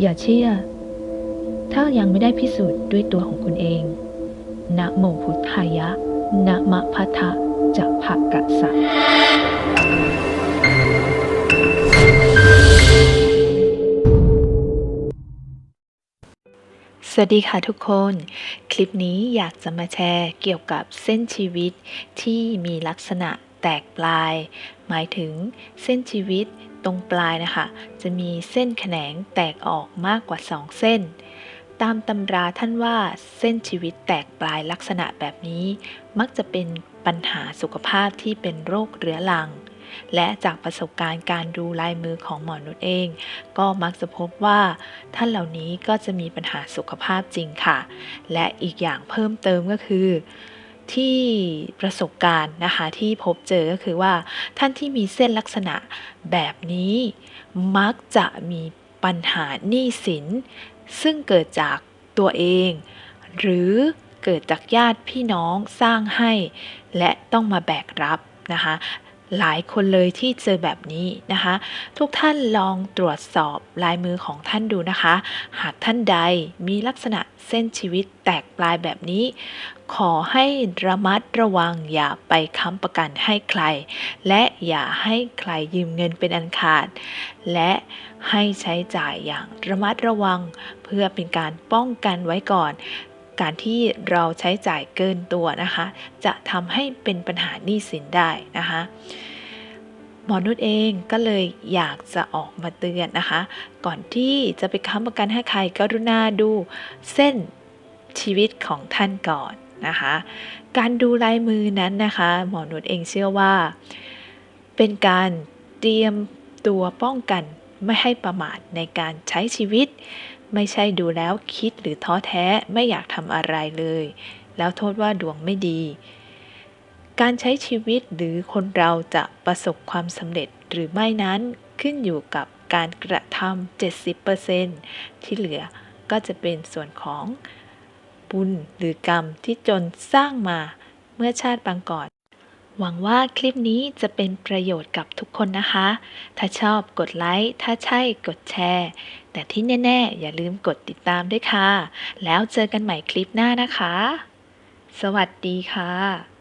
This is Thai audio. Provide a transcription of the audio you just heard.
อย่าเชื่อ ถ้ายังไม่ได้พิสูจน์ด้วยตัวของคุณเอง นะโมพุทธายะ นะมะพัทธะจะภะกะสะสวัสดีค่ะทุกคน คลิปนี้อยากจะมาแชร์เกี่ยวกับเส้นชีวิตที่มีลักษณะ แตกปลาย หมายถึงเส้นชีวิตตรงปลายนะคะ จะมีเส้นแขนงแตกออกมากกว่า 2 เส้น ตามตำราท่านว่าเส้นชีวิตแตกปลายลักษณะแบบนี้ มักจะเป็นปัญหาสุขภาพที่เป็นโรคเรื้อรัง และจากประสบการณ์การดูลายมือของหมอนุชเอง ก็มักจะพบว่า ท่านเหล่านี้ก็จะมีปัญหาสุขภาพจริงค่ะ และอีกอย่างเพิ่มเติมก็คือ ที่ประสบการณ์นะคะที่พบเจอก็คือว่าท่านที่มีเส้นลักษณะแบบนี้มักจะมีปัญหาหนี้สิน ซึ่งเกิดจากตัวเอง หรือเกิดจากญาติพี่น้องสร้างให้ และต้องมาแบกรับนะคะ หลายคนเลยที่เจอแบบนี้นะคะ ทุกท่านลองตรวจสอบลายมือของท่านดูนะคะ หากท่านใดมีลักษณะเส้นชีวิตแตกปลายแบบนี้ ขอให้ระมัดระวังอย่าไปค้ำประกันให้ใคร และอย่าให้ใครยืมเงินเป็นอันขาด และให้ใช้จ่ายอย่างระมัดระวัง เพื่อเป็นการป้องกันไว้ก่อน การที่เราใช้จ่ายเกินตัวนะคะ จะทำให้เป็นปัญหาหนี้สินได้นะคะหมอนุชเองก็เลยอยากจะออกมาเตือนนะคะ ก่อนที่จะไปค้ำประกันให้ใครกรุณาดูเส้นชีวิตของท่านก่อนนะคะ การดูลายมือนั้นนะคะ หมอนุชเองเชื่อว่า เป็นการเตรียมตัวป้องกัน ไม่ให้ประมาทในการใช้ชีวิต ไม่ใช่ดูแล้วคิดหรือท้อแท้ไม่อยากทำอะไรเลย แล้วโทษว่าดวงไม่ดี การใช้ชีวิตหรือคนเราจะประสบความสำเร็จหรือไม่นั้นขึ้นอยู่กับการกระทำ70%ที่เหลือก็จะเป็นส่วนของบุญหรือกรรมที่จนสร้างมาเมื่อชาติปางก่อน หวังว่าคลิปนี้จะเป็นประโยชน์กับทุกคนนะคะ ถ้าชอบกดไลค์ ถ้าใช่กดแชร์ แต่ที่แน่ๆ อย่าลืมกดติดตามด้วยค่ะ แล้วเจอกันใหม่คลิปหน้านะคะ สวัสดีค่ะ